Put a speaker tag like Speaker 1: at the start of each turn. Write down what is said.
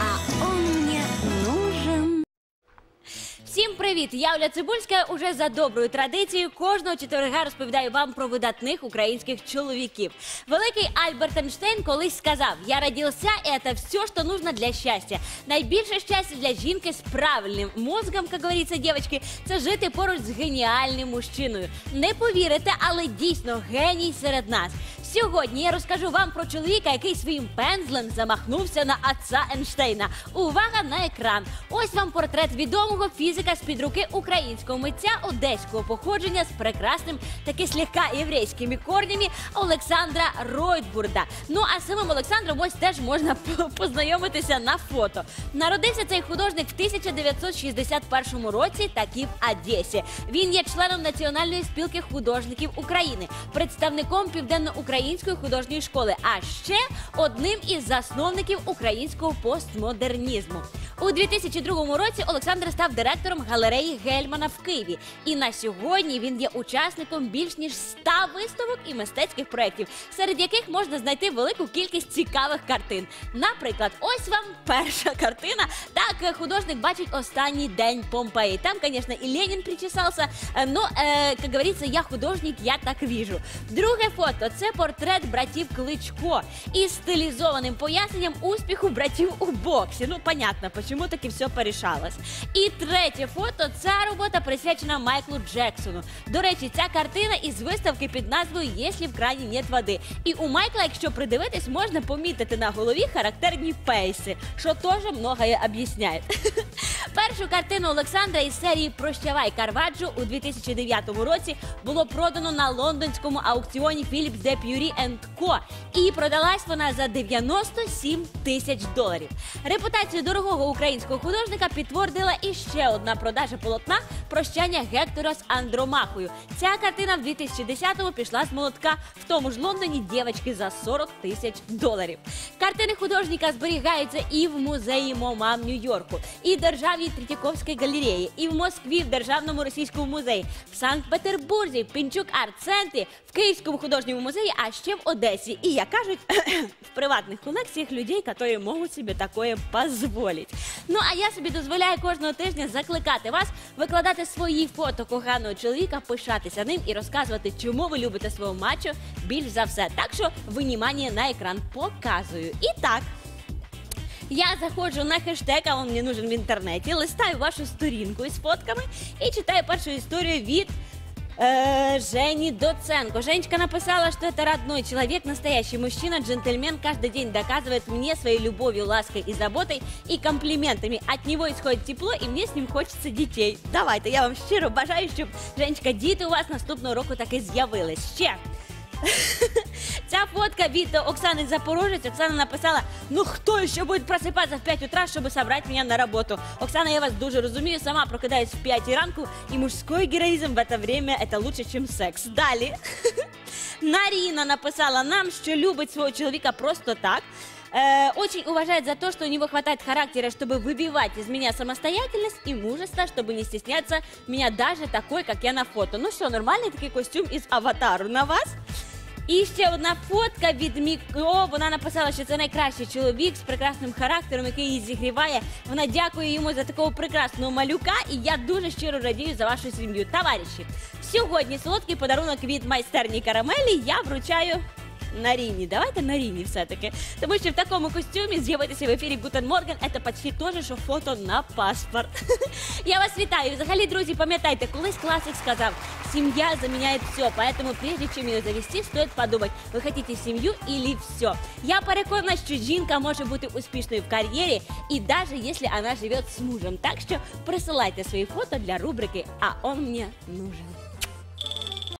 Speaker 1: А он мне нужен.
Speaker 2: Всім привіт! Я Оля Цибульська. Уже за доброю традицією кожного четверга розповідаю вам про видатних українських чоловіків. Великий Альберт Ейнштейн колись сказав: Я родився, і це все, що нужно для щастя. Найбільше щастя для жінки з правильним мозгом, як говориться, дівчатки, це жити поруч з геніальним мужчиною. Не повірите, але дійсно геній серед нас. Сьогодні я розкажу вам про чоловіка, який своїм пензлем замахнувся на отца Ейнштейна. Увага на екран! Ось вам портрет відомого фізика з під руки українського митця одеського походження з прекрасним таки слегка єврейськими корнями Олександра Ройтбурда. Ну а самим Олександром ось теж можна познайомитися на фото. Народився цей художник в 1961 році, таки в Одесі. Він є членом Національної спілки художників України, представником південноукраїнської художньої школи, а ще одним із засновників українського постмодернізму. У 2002 році Олександр став директором галереї Гельмана в Києві. І на сьогодні він є учасником більш ніж 100 виставок і мистецьких проєктів, серед яких можна знайти велику кількість цікавих картин. Наприклад, ось вам перша картина. Так художник бачить останній день Помпеї. Там, звісно, і Ленін причесався. е, Но, е, як говориться, я художник, я так віжу. Друге фото це портрет братів Кличко із стилізованим поясненням успіху братів у боксі. Ну, понятно, чому таки все порішалось. І третє фото ця робота присвячена Майклу Джексону. До речі, ця картина із виставки під назвою «Єслі в крані нет води. І у Майкла, якщо придивитись, можна помітити на голові характерні пейси, що теж многое об'ясняє. Першу картину Олександра із серії Прощавай Карваджо у 2009 році було продано на лондонському аукціоні Philips de Puri Co. І продалась вона за 97 тисяч доларів. Репутацію дорогого українського художника підтвердила і ще одна продажа полотна Прощання Гектора з Андромахою. Ця картина в 2010-му пішла з молотка в тому ж Лондоні дівчатки за 40 тисяч доларів. Картини художника зберігаються і в музеї МОМА в Нью-Йорку, і в Державній Третьяковській галереї, і в Москві в Державному російському музеї, в Санкт-Петербурзі, в Пінчук арт-центрі, в Київському художньому музеї, а ще в Одесі. І як кажуть, в приватних колекціях людей, які можуть собі таке дозволити. Ну а я собі дозволяю кожного тижня закликати вас викладати свої фото коханого чоловіка, пишатися ним і розказувати, чому ви любите свого мачо більш за все. Так що винімання на екран показую. І так. Я заходжу на хештег, а он мені нужен в інтернеті, листаю вашу сторінку із фотками і читаю першу історію від э, Жени Доценко. Женечка написала, что это родной человек, настоящий мужчина, джентльмен, каждый день доказывает мне своей любовью, лаской и заботой и комплиментами. От него исходит тепло, и мне с ним хочется дітей. Давайте, я вам щиро бажаю, щоб Женечка, діти у вас наступного року таки з'явились. Ще. Ця фотка від Оксани Запорожець. Оксана написала: ну хто ще буде просипатися в 5 утра, щоб собрати мене на роботу? Оксана, я вас дуже розумію, сама прокидаюсь в 5 ранку, і мужський героїзм в це время це лучше, ніж секс. Далі. Наріна написала нам, що любить свого чоловіка просто так. Э, очень уважает за то, что у него хватает характера, чтобы выбивать из меня самостоятельность и мужество, чтобы не стесняться меня даже такой, как я на фото. Ну що, нормальний такий костюм із аватару на вас? І ще одна фотка від Міко. Вона написала, що це найкращий чоловік з прекрасним характером, який її зігріває. Вона дякує йому за такого прекрасного малюка. І я дуже щиро радію за вашу сім'ю. Товариші, сьогодні солодкий подарунок від майстерні карамелі я вручаю. Наріні, давайте Наріні все-таки. Тому що в такому костюмі з'явитися в ефірі Гутен Морген це почти те же, що фото на паспорт. Я вас вітаю. Взагалі, друзі, пам'ятайте, колись класик сказав, сім'я заміняє все, поэтому прежде чем ее завести, стоит подумать, ви хотите сім'ю или все. Я переконана, що жінка може бути успішною в кар'єрі, і навіть якщо вона живе з мужем. Так що присилайте свої фото для рубрики А он мені нужен.